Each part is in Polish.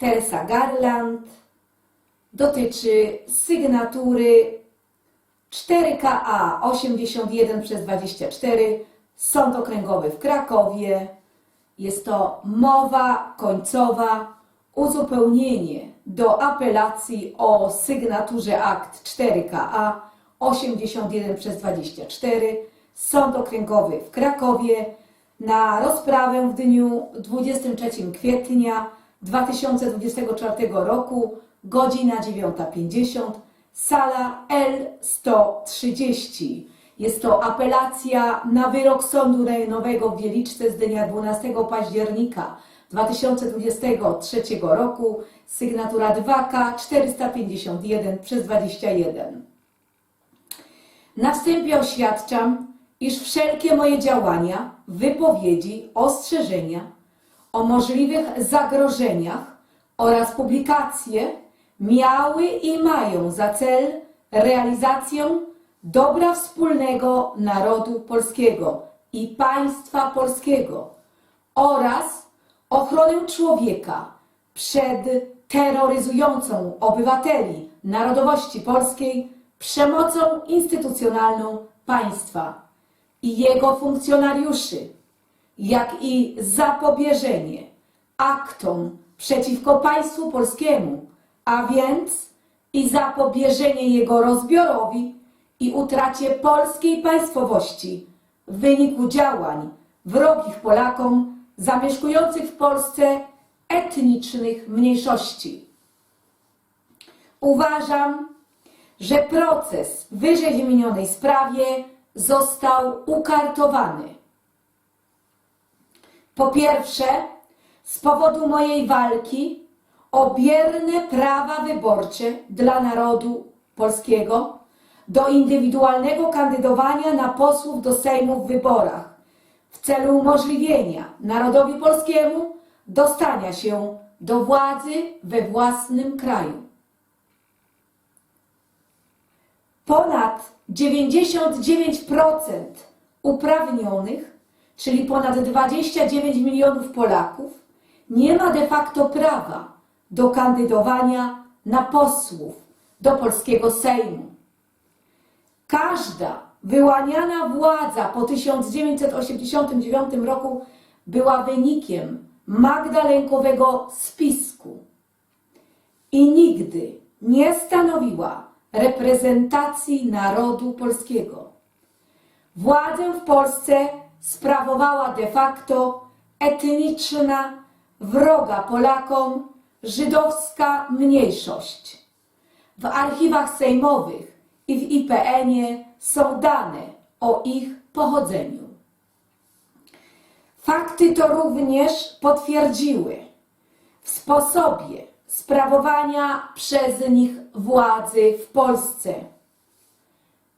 Teresa Garland dotyczy sygnatury 4KA 81 przez 24 Sąd Okręgowy w Krakowie. Jest to mowa końcowa, uzupełnienie do apelacji o sygnaturze akt 4KA 81 przez 24 Sąd Okręgowy w Krakowie na rozprawę w dniu 23 kwietnia 2024 roku, godzina 9.50, sala L130. Jest to apelacja na wyrok Sądu Rejonowego w Wieliczce z dnia 12 października 2023 roku, sygnatura 2K 451 przez 21. Na wstępie oświadczam, iż wszelkie moje działania, wypowiedzi, ostrzeżenia o możliwych zagrożeniach oraz publikacje miały i mają za cel realizację dobra wspólnego narodu polskiego i państwa polskiego oraz ochronę człowieka przed terroryzującą obywateli narodowości polskiej przemocą instytucjonalną państwa i jego funkcjonariuszy, jak i zapobieżenie aktom przeciwko państwu polskiemu, a więc i zapobieżenie jego rozbiorowi i utracie polskiej państwowości w wyniku działań wrogich Polakom zamieszkujących w Polsce etnicznych mniejszości. Uważam, że proces w wyżej wymienionej sprawie został ukartowany. Po pierwsze, z powodu mojej walki o bierne prawa wyborcze dla narodu polskiego do indywidualnego kandydowania na posłów do Sejmu w wyborach w celu umożliwienia narodowi polskiemu dostania się do władzy we własnym kraju. Ponad 99% uprawnionych, czyli ponad 29 milionów Polaków, nie ma de facto prawa do kandydowania na posłów do polskiego Sejmu. Każda wyłaniana władza po 1989 roku była wynikiem magdalenkowego spisku i nigdy nie stanowiła reprezentacji narodu polskiego. Władzę w Polsce sprawowała de facto etniczna, wroga Polakom, żydowska mniejszość. W archiwach sejmowych i w IPN-ie są dane o ich pochodzeniu. Fakty to również potwierdziły w sposobie sprawowania przez nich władzy w Polsce.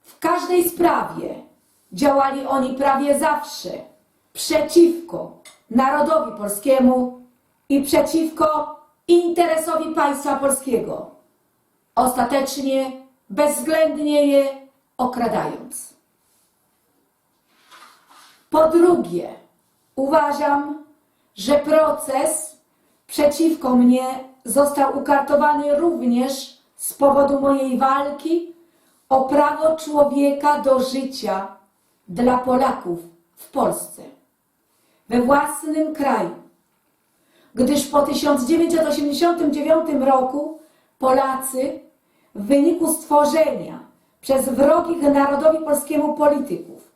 W każdej sprawie działali oni prawie zawsze przeciwko narodowi polskiemu i przeciwko interesowi państwa polskiego, ostatecznie bezwzględnie je okradając. Po drugie, uważam, że proces przeciwko mnie został ukartowany również z powodu mojej walki o prawo człowieka do życia dla Polaków w Polsce, we własnym kraju. Gdyż po 1989 roku Polacy w wyniku stworzenia przez wrogich narodowi polskiemu polityków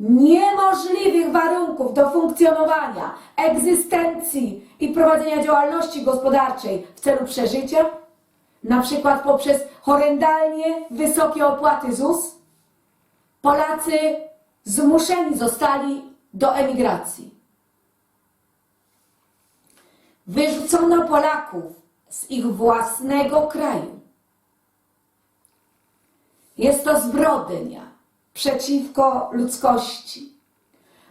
niemożliwych warunków do funkcjonowania, egzystencji i prowadzenia działalności gospodarczej w celu przeżycia, na przykład poprzez horrendalnie wysokie opłaty ZUS, Polacy zmuszeni zostali do emigracji. Wyrzucono Polaków z ich własnego kraju. Jest to zbrodnia przeciwko ludzkości,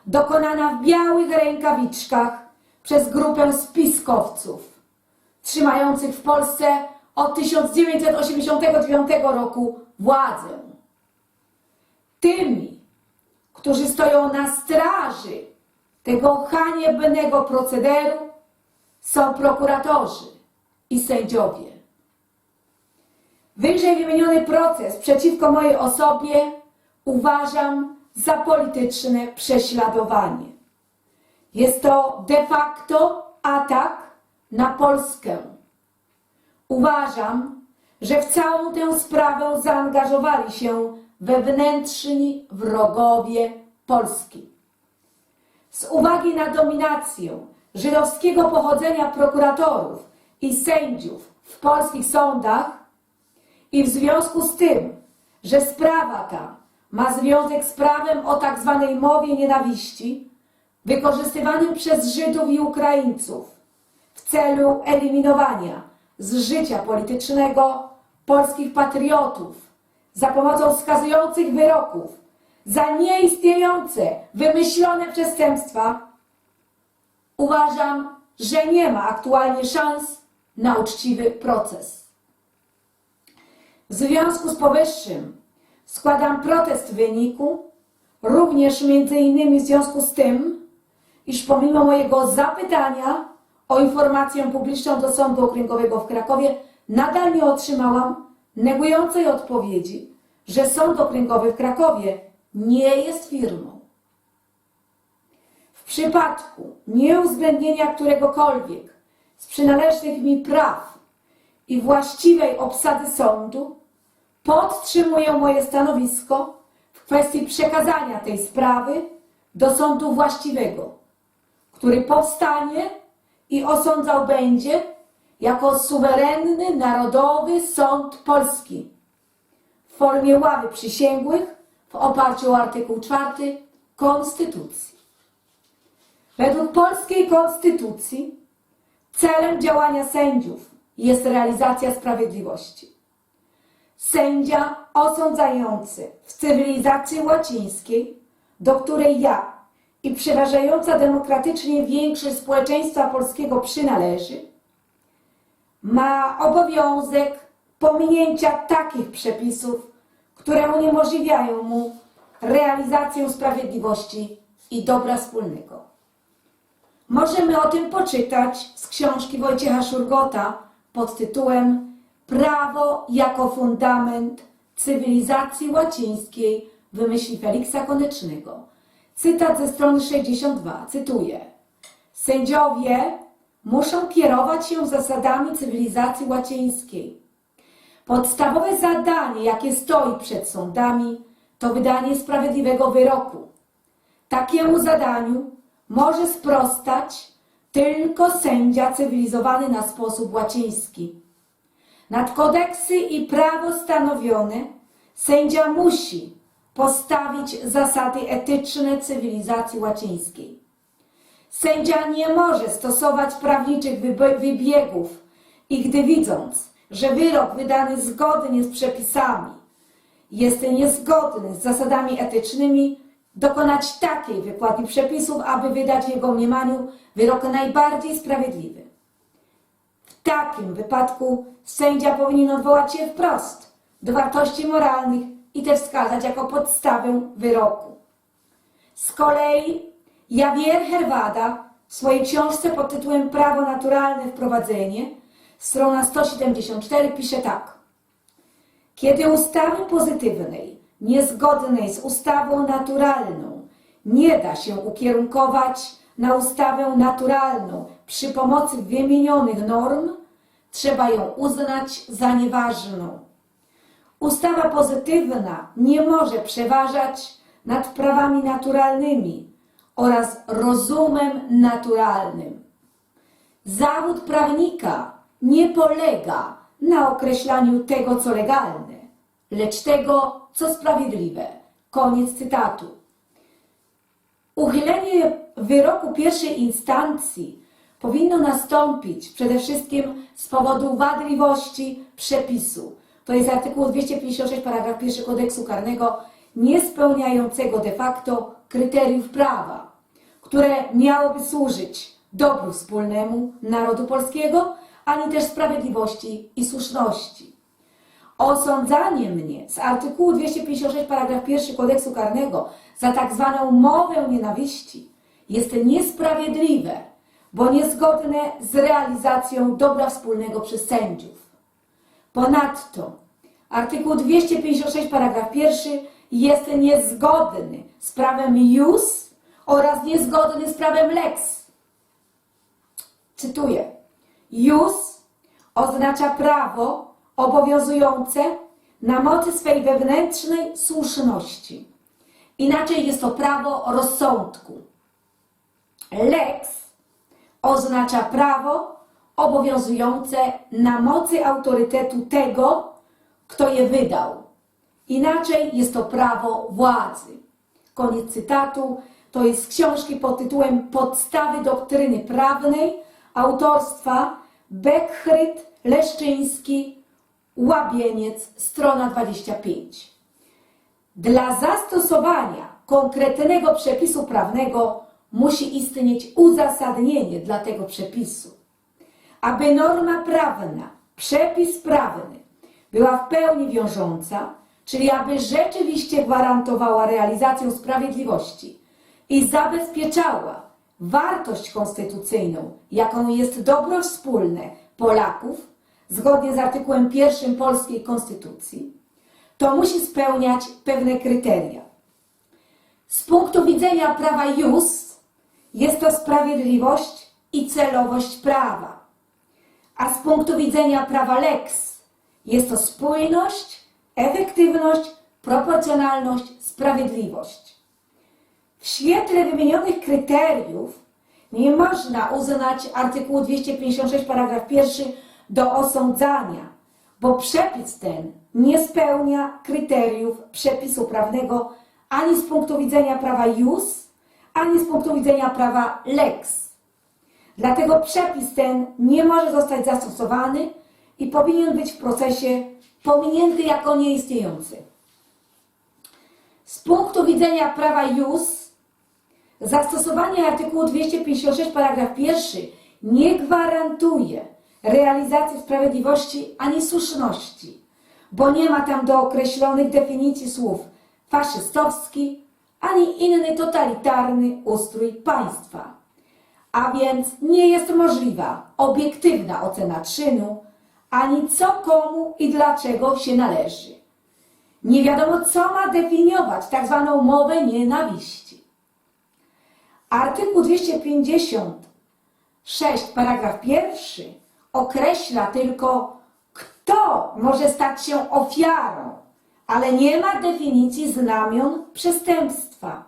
dokonana w białych rękawiczkach przez grupę spiskowców, trzymających w Polsce od 1989 roku władzę. Tymi, którzy stoją na straży tego haniebnego procederu, są prokuratorzy, i sędziowie. Wyżej wymieniony proces przeciwko mojej osobie uważam za polityczne prześladowanie. Jest to de facto atak na Polskę. Uważam, że w całą tę sprawę zaangażowali się wewnętrzni wrogowie Polski. Z uwagi na dominację żydowskiego pochodzenia prokuratorów i sędziów w polskich sądach i w związku z tym, że sprawa ta ma związek z prawem o tak zwanej mowie nienawiści, wykorzystywanym przez Żydów i Ukraińców w celu eliminowania z życia politycznego polskich patriotów za pomocą wskazujących wyroków za nieistniejące, wymyślone przestępstwa, uważam, że nie ma aktualnie szans na uczciwy proces. W związku z powyższym składam protest w wyniku, również między innymi w związku z tym, iż pomimo mojego zapytania o informację publiczną do Sądu Okręgowego w Krakowie nadal nie otrzymałam negującej odpowiedzi, że Sąd Okręgowy w Krakowie nie jest firmą. W przypadku nieuwzględnienia któregokolwiek z przynależnych mi praw i właściwej obsady sądu, podtrzymuję moje stanowisko w kwestii przekazania tej sprawy do sądu właściwego, który powstanie i osądzał będzie jako suwerenny, narodowy sąd polski w formie ławy przysięgłych w oparciu o artykuł 4 Konstytucji. Według polskiej Konstytucji celem działania sędziów jest realizacja sprawiedliwości. Sędzia osądzający w cywilizacji łacińskiej, do której ja i przeważająca demokratycznie większość społeczeństwa polskiego przynależy, ma obowiązek pominięcia takich przepisów, które uniemożliwiają mu realizację sprawiedliwości i dobra wspólnego. Możemy o tym poczytać z książki Wojciecha Szurgota pod tytułem Prawo jako fundament cywilizacji łacińskiej wymyśli Feliksa Konecznego. Cytat ze strony 62, cytuję. Sędziowie muszą kierować się zasadami cywilizacji łacińskiej. Podstawowe zadanie, jakie stoi przed sądami, to wydanie sprawiedliwego wyroku. Takiemu zadaniu może sprostać tylko sędzia cywilizowany na sposób łaciński. Nad kodeksy i prawo stanowione sędzia musi postawić zasady etyczne cywilizacji łacińskiej. Sędzia nie może stosować prawniczych wybiegów i gdy widząc, że wyrok wydany zgodnie z przepisami jest niezgodny z zasadami etycznymi, dokonać takiej wykładni przepisów, aby wydać w jego mniemaniu wyrok najbardziej sprawiedliwy. W takim wypadku sędzia powinien odwołać się wprost do wartości moralnych i te wskazać jako podstawę wyroku. Z kolei Javier Herwada w swojej książce pod tytułem Prawo naturalne wprowadzenie, strona 174 pisze tak. Kiedy ustawy pozytywnej, niezgodnej z ustawą naturalną, nie da się ukierunkować na ustawę naturalną przy pomocy wymienionych norm, trzeba ją uznać za nieważną. Ustawa pozytywna nie może przeważać nad prawami naturalnymi oraz rozumem naturalnym. Zawód prawnika nie polega na określaniu tego, co legalne, lecz tego, co sprawiedliwe. Koniec cytatu. Uchylenie wyroku pierwszej instancji powinno nastąpić przede wszystkim z powodu wadliwości przepisu. To jest artykuł 256 paragraf 1 kodeksu karnego nie spełniającego de facto kryteriów prawa, które miałoby służyć dobru wspólnemu narodu polskiego, ani też sprawiedliwości i słuszności. Osądzanie mnie z artykułu 256 paragraf 1 kodeksu karnego za tak zwaną mowę nienawiści jest niesprawiedliwe, bo niezgodne z realizacją dobra wspólnego przez sędziów. Ponadto artykuł 256 paragraf pierwszy jest niezgodny z prawem jus oraz niezgodny z prawem lex. Cytuję. Jus oznacza prawo obowiązujące na mocy swej wewnętrznej słuszności. Inaczej jest to prawo rozsądku. Lex oznacza prawo obowiązujące na mocy autorytetu tego, kto je wydał. Inaczej jest to prawo władzy. Koniec cytatu. To jest z książki pod tytułem Podstawy doktryny prawnej autorstwa Beckchryt, Leszczyński, Łabieniec, strona 25. Dla zastosowania konkretnego przepisu prawnego musi istnieć uzasadnienie dla tego przepisu. Aby norma prawna, przepis prawny była w pełni wiążąca, czyli aby rzeczywiście gwarantowała realizację sprawiedliwości i zabezpieczała wartość konstytucyjną, jaką jest dobro wspólne Polaków, zgodnie z artykułem 1 polskiej konstytucji, to musi spełniać pewne kryteria. Z punktu widzenia prawa jus jest to sprawiedliwość i celowość prawa, a z punktu widzenia prawa lex jest to spójność, efektywność, proporcjonalność, sprawiedliwość. W świetle wymienionych kryteriów nie można uznać artykułu 256 paragraf 1 do osądzania, bo przepis ten nie spełnia kryteriów przepisu prawnego ani z punktu widzenia prawa jus, ani z punktu widzenia prawa lex. Dlatego przepis ten nie może zostać zastosowany i powinien być w procesie pominięty jako nieistniejący. Z punktu widzenia prawa jus, zastosowanie artykułu 256 paragraf 1 nie gwarantuje realizacji sprawiedliwości ani słuszności, bo nie ma tam dookreślonych definicji słów faszystowski ani inny totalitarny ustrój państwa. A więc nie jest możliwa obiektywna ocena czynu, ani co komu i dlaczego się należy. Nie wiadomo, co ma definiować tak zwaną mowę nienawiści. Artykuł 256, paragraf pierwszy określa tylko, kto może stać się ofiarą, ale nie ma definicji znamion przestępstwa.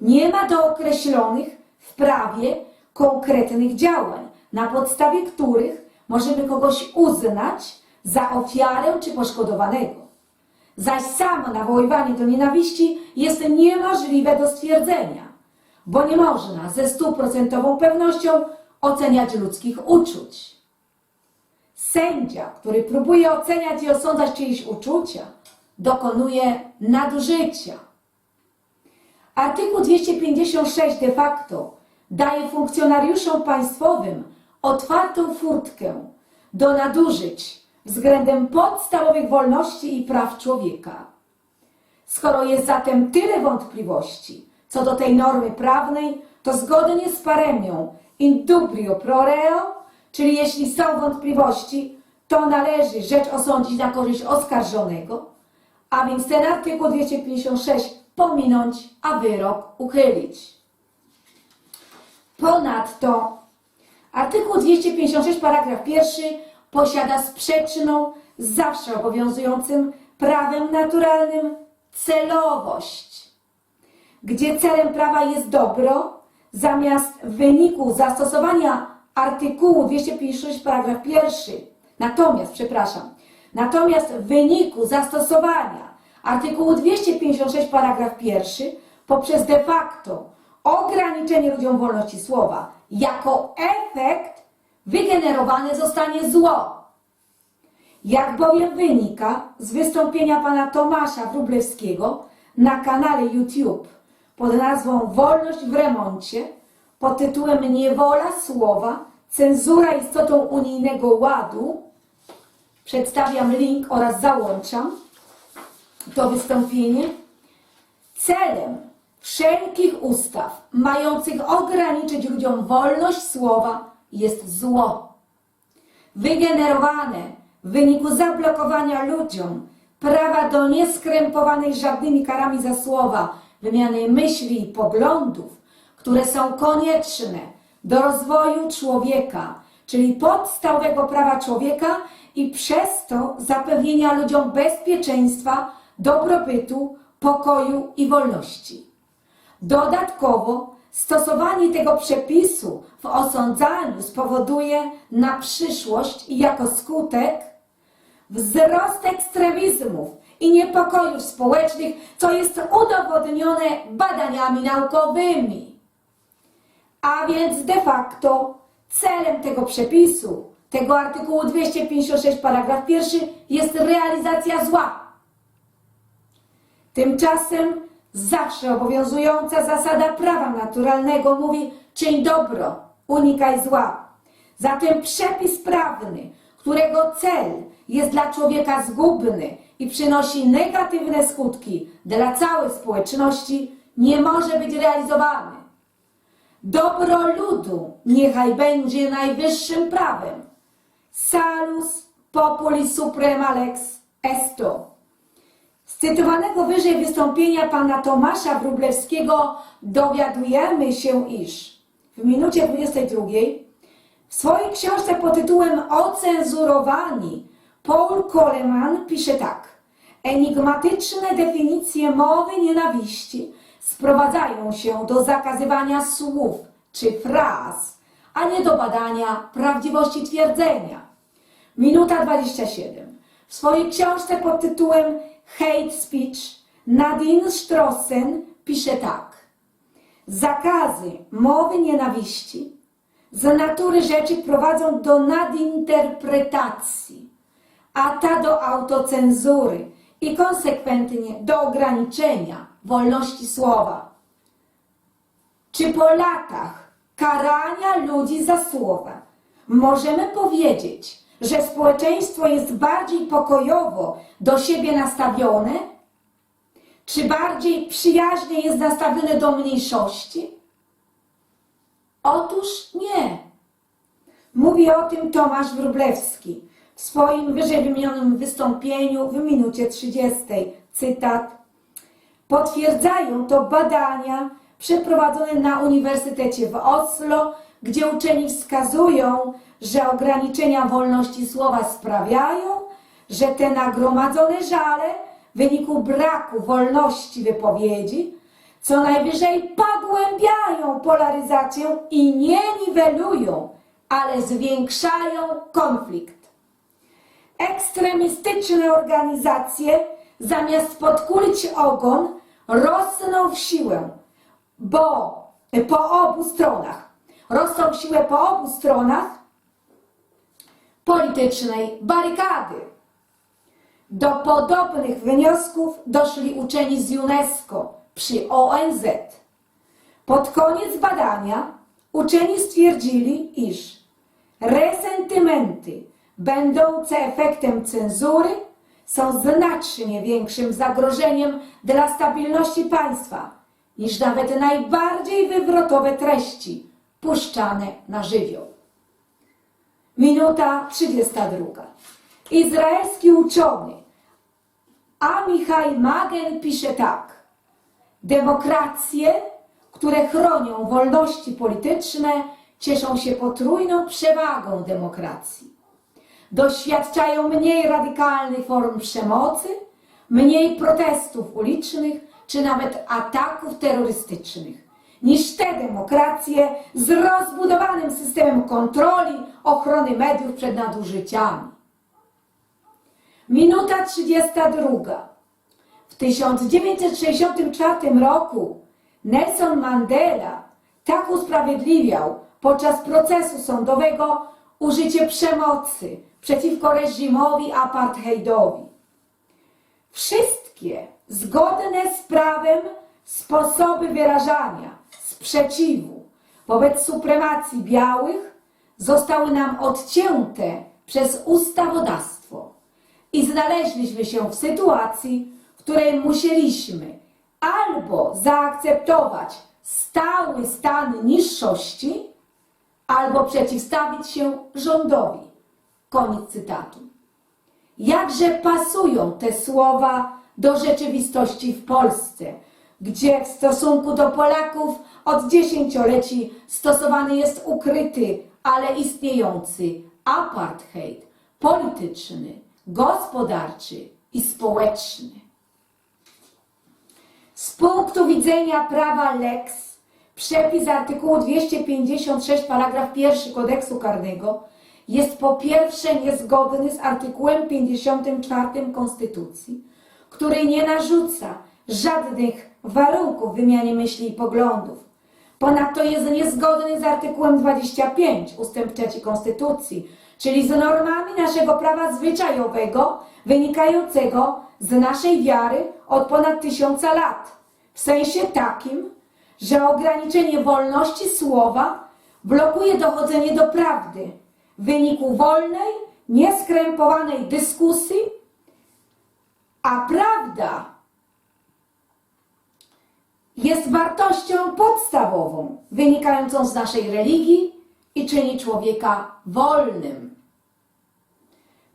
Nie ma dookreślonych w prawie konkretnych działań, na podstawie których możemy kogoś uznać za ofiarę czy poszkodowanego. Zaś samo nawoływanie do nienawiści jest niemożliwe do stwierdzenia, bo nie można ze stuprocentową pewnością oceniać ludzkich uczuć. Sędzia, który próbuje oceniać i osądzać czyjeś uczucia, dokonuje nadużycia. Artykuł 256 de facto daje funkcjonariuszom państwowym otwartą furtkę do nadużyć względem podstawowych wolności i praw człowieka. Skoro jest zatem tyle wątpliwości co do tej normy prawnej, to zgodnie z paremią in dubio pro reo, czyli jeśli są wątpliwości, to należy rzecz osądzić na korzyść oskarżonego, a więc ten artykuł 256 pominąć, a wyrok uchylić. Ponadto artykuł 256 paragraf pierwszy posiada sprzeczną z zawsze obowiązującym prawem naturalnym celowość, gdzie celem prawa jest dobro, zamiast w wyniku zastosowania artykułu 256 paragraf pierwszy, natomiast, przepraszam, natomiast w wyniku zastosowania artykułu 256 paragraf pierwszy poprzez de facto ograniczenie ludziom wolności słowa jako efekt wygenerowane zostanie zło. Jak bowiem wynika z wystąpienia pana Tomasza Wróblewskiego na kanale YouTube pod nazwą Wolność w remoncie pod tytułem Niewola słowa, cenzura istotą unijnego ładu, przedstawiam link oraz załączam to wystąpienie. Celem wszelkich ustaw mających ograniczyć ludziom wolność słowa jest zło. Wygenerowane w wyniku zablokowania ludziom prawa do nieskrępowanej żadnymi karami za słowa, wymiany myśli i poglądów, które są konieczne do rozwoju człowieka, czyli podstawowego prawa człowieka i przez to zapewnienia ludziom bezpieczeństwa, dobrobytu, pokoju i wolności. Dodatkowo stosowanie tego przepisu w osądzaniu spowoduje na przyszłość i jako skutek wzrost ekstremizmów i niepokojów społecznych, co jest udowodnione badaniami naukowymi. A więc de facto celem tego przepisu, tego artykułu 256 paragraf pierwszy jest realizacja zła. Tymczasem zawsze obowiązująca zasada prawa naturalnego mówi czyń dobro, unikaj zła. Zatem przepis prawny, którego cel jest dla człowieka zgubny i przynosi negatywne skutki dla całej społeczności, nie może być realizowany. Dobro ludu niechaj będzie najwyższym prawem. Salus populi suprema lex esto. Z cytowanego wyżej wystąpienia pana Tomasza Wróblewskiego dowiadujemy się, iż w minucie 22 w swojej książce pod tytułem Ocenzurowani Paul Coleman pisze tak. Enigmatyczne definicje mowy nienawiści sprowadzają się do zakazywania słów czy fraz, a nie do badania prawdziwości twierdzenia. Minuta 27. W swojej książce pod tytułem Hate Speech Nadine Strossen pisze tak. Zakazy mowy nienawiści z natury rzeczy prowadzą do nadinterpretacji, a ta do autocenzury i konsekwentnie do ograniczenia wolności słowa. Czy po latach karania ludzi za słowa możemy powiedzieć, że społeczeństwo jest bardziej pokojowo do siebie nastawione? Czy bardziej przyjaźnie jest nastawione do mniejszości? Otóż nie. Mówi o tym Tomasz Wróblewski w swoim wyżej wymienionym wystąpieniu w minucie 30. Cytat. Potwierdzają to badania przeprowadzone na Uniwersytecie w Oslo, gdzie uczeni wskazują, że ograniczenia wolności słowa sprawiają, że te nagromadzone żale w wyniku braku wolności wypowiedzi co najwyżej pogłębiają polaryzację i nie niwelują, ale zwiększają konflikt. Ekstremistyczne organizacje zamiast podkulić ogon rosną w siłę, bo po obu stronach rosną w siłę po obu stronach politycznej barykady. Do podobnych wniosków doszli uczeni z UNESCO przy ONZ. Pod koniec badania uczeni stwierdzili, iż resentymenty będące efektem cenzury są znacznie większym zagrożeniem dla stabilności państwa niż nawet najbardziej wywrotowe treści puszczane na żywioł. Minuta 32. Izraelski uczony Amichai Magen pisze tak. Demokracje, które chronią wolności polityczne, cieszą się potrójną przewagą demokracji. Doświadczają mniej radykalnych form przemocy, mniej protestów ulicznych czy nawet ataków terrorystycznych niż te demokracje z rozbudowanym systemem kontroli, ochrony mediów przed nadużyciami. Minuta 32. W 1964 roku Nelson Mandela tak usprawiedliwiał podczas procesu sądowego użycie przemocy przeciwko reżimowi apartheidowi. Wszystkie zgodne z prawem sposoby wyrażania sprzeciwu wobec supremacji białych zostały nam odcięte przez ustawodawstwo i znaleźliśmy się w sytuacji, w której musieliśmy albo zaakceptować stały stan niższości, albo przeciwstawić się rządowi. Koniec cytatu. Jakże pasują te słowa do rzeczywistości w Polsce, gdzie w stosunku do Polaków od dziesięcioleci stosowany jest ukryty, ale istniejący apartheid polityczny, gospodarczy i społeczny. Z punktu widzenia prawa lex, przepis artykułu 256 paragraf 1 kodeksu karnego jest po pierwsze niezgodny z artykułem 54 Konstytucji, który nie narzuca żadnych warunków wymianie myśli i poglądów. Ponadto jest niezgodny z artykułem 25 ustęp 3 Konstytucji, czyli z normami naszego prawa zwyczajowego wynikającego z naszej wiary od ponad tysiąca lat. W sensie takim, że ograniczenie wolności słowa blokuje dochodzenie do prawdy w wyniku wolnej, nieskrępowanej dyskusji, a prawda jest wartością podstawową, wynikającą z naszej religii i czyni człowieka wolnym.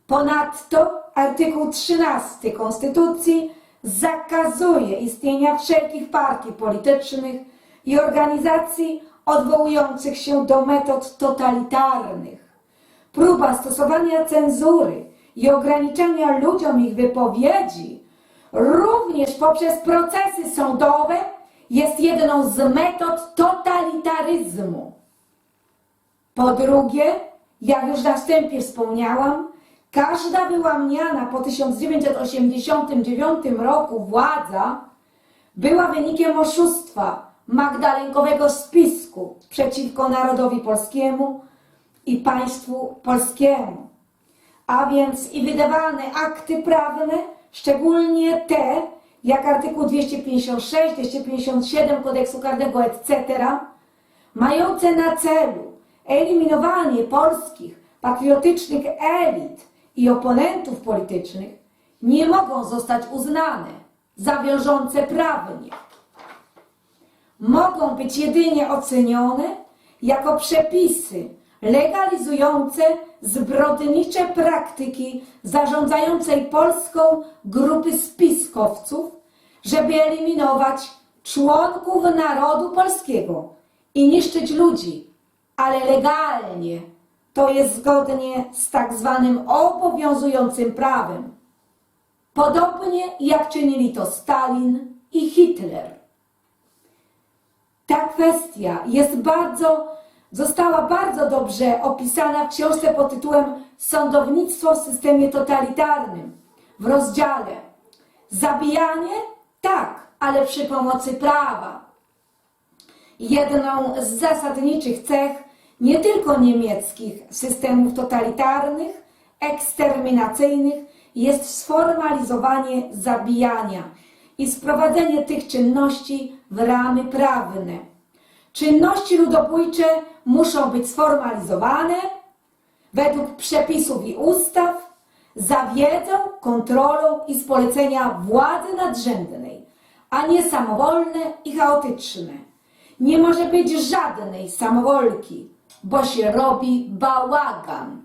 Ponadto artykuł 13 Konstytucji zakazuje istnienia wszelkich partii politycznych i organizacji odwołujących się do metod totalitarnych. Próba stosowania cenzury i ograniczania ludziom ich wypowiedzi, również poprzez procesy sądowe, jest jedną z metod totalitaryzmu. Po drugie, jak już na wstępie wspomniałam, każda wyłamniana po 1989 roku władza była wynikiem oszustwa magdalenkowego spisku przeciwko narodowi polskiemu i państwu polskiemu. A więc i wydawane akty prawne, szczególnie te, jak artykuł 256, 257 kodeksu karnego, etc., mające na celu eliminowanie polskich patriotycznych elit i oponentów politycznych, nie mogą zostać uznane za wiążące prawnie. Mogą być jedynie ocenione jako przepisy legalizujące zbrodnicze praktyki zarządzającej Polską grupy spiskowców, żeby eliminować członków narodu polskiego i niszczyć ludzi, ale legalnie, to jest zgodnie z tak zwanym obowiązującym prawem. Podobnie jak czynili to Stalin i Hitler. Ta kwestia jest bardzo, została bardzo dobrze opisana w książce pod tytułem Sądownictwo w systemie totalitarnym w rozdziale Zabijanie? Tak, ale przy pomocy prawa. Jedną z zasadniczych cech nie tylko niemieckich systemów totalitarnych, eksterminacyjnych jest sformalizowanie zabijania i sprowadzenie tych czynności w ramy prawne. Czynności ludobójcze muszą być sformalizowane według przepisów i ustaw, za wiedzą, kontrolą i z polecenia władzy nadrzędnej, a nie samowolne i chaotyczne. Nie może być żadnej samowolki, bo się robi bałagan.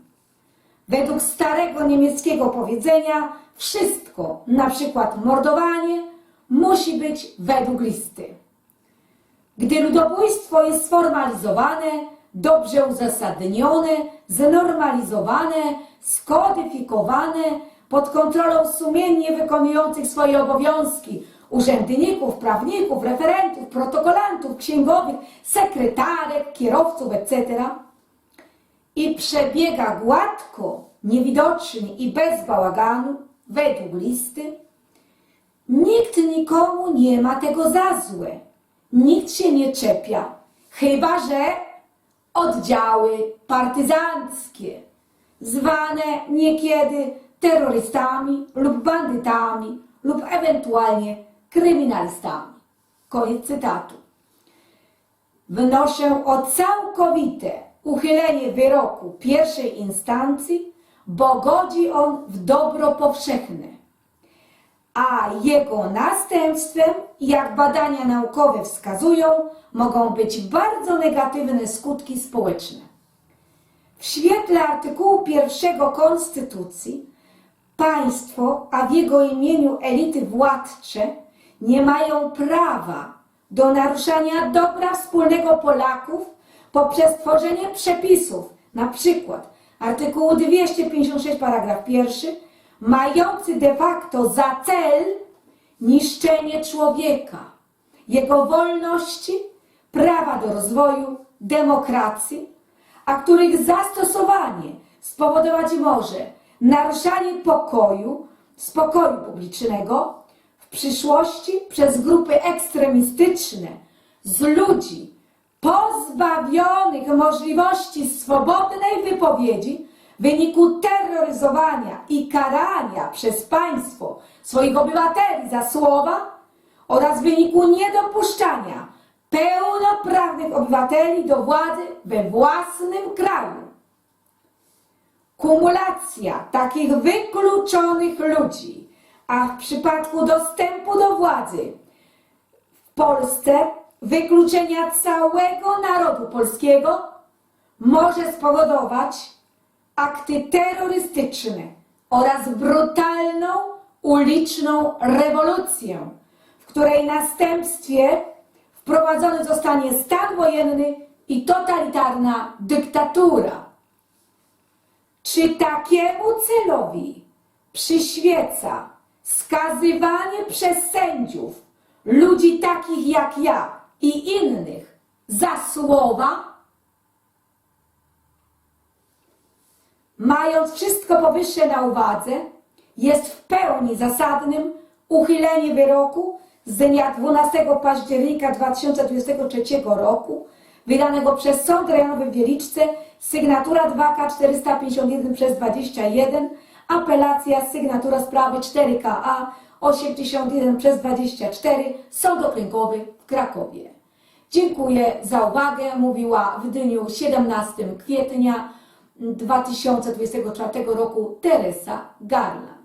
Według starego niemieckiego powiedzenia wszystko, na przykład mordowanie, musi być według listy. Gdy ludobójstwo jest sformalizowane, dobrze uzasadnione, znormalizowane, skodyfikowane, pod kontrolą sumiennie wykonujących swoje obowiązki urzędników, prawników, referentów, protokolantów, księgowych, sekretarek, kierowców, etc. I przebiega gładko, niewidocznie i bez bałaganu, według listy, nikt nikomu nie ma tego za złe. Nikt się nie czepia, chyba że oddziały partyzanckie, zwane niekiedy terrorystami lub bandytami lub ewentualnie kryminalistami. Koniec cytatu. Wnoszę o całkowite uchylenie wyroku pierwszej instancji, bo godzi on w dobro powszechne. A jego następstwem, jak badania naukowe wskazują, mogą być bardzo negatywne skutki społeczne. W świetle artykułu pierwszego Konstytucji państwo, a w jego imieniu elity władcze nie mają prawa do naruszania dobra wspólnego Polaków poprzez tworzenie przepisów, na przykład artykułu 256 paragraf pierwszy, mający de facto za cel niszczenie człowieka, jego wolności, prawa do rozwoju, demokracji, a których zastosowanie spowodować może naruszanie pokoju, spokoju publicznego w przyszłości przez grupy ekstremistyczne z ludzi pozbawionych możliwości swobodnej wypowiedzi w wyniku terroryzowania i karania przez państwo swoich obywateli za słowa oraz w wyniku niedopuszczania pełnoprawnych obywateli do władzy we własnym kraju. Kumulacja takich wykluczonych ludzi, a w przypadku dostępu do władzy w Polsce wykluczenia całego narodu polskiego może spowodować akty terrorystyczne oraz brutalną uliczną rewolucję, w której następstwie wprowadzony zostanie stan wojenny i totalitarna dyktatura. Czy takiemu celowi przyświeca skazywanie przez sędziów ludzi takich jak ja i innych za słowa? Mając wszystko powyższe na uwadze, jest w pełni zasadnym uchylenie wyroku z dnia 12 października 2023 roku wydanego przez Sąd Rejonowy w Wieliczce, sygnatura 2K451 przez 21, apelacja sygnatura sprawy 4KA 81 przez 24, Sąd Okręgowy w Krakowie. Dziękuję za uwagę, mówiła w dniu 17 kwietnia 2024 roku Teresa Garland.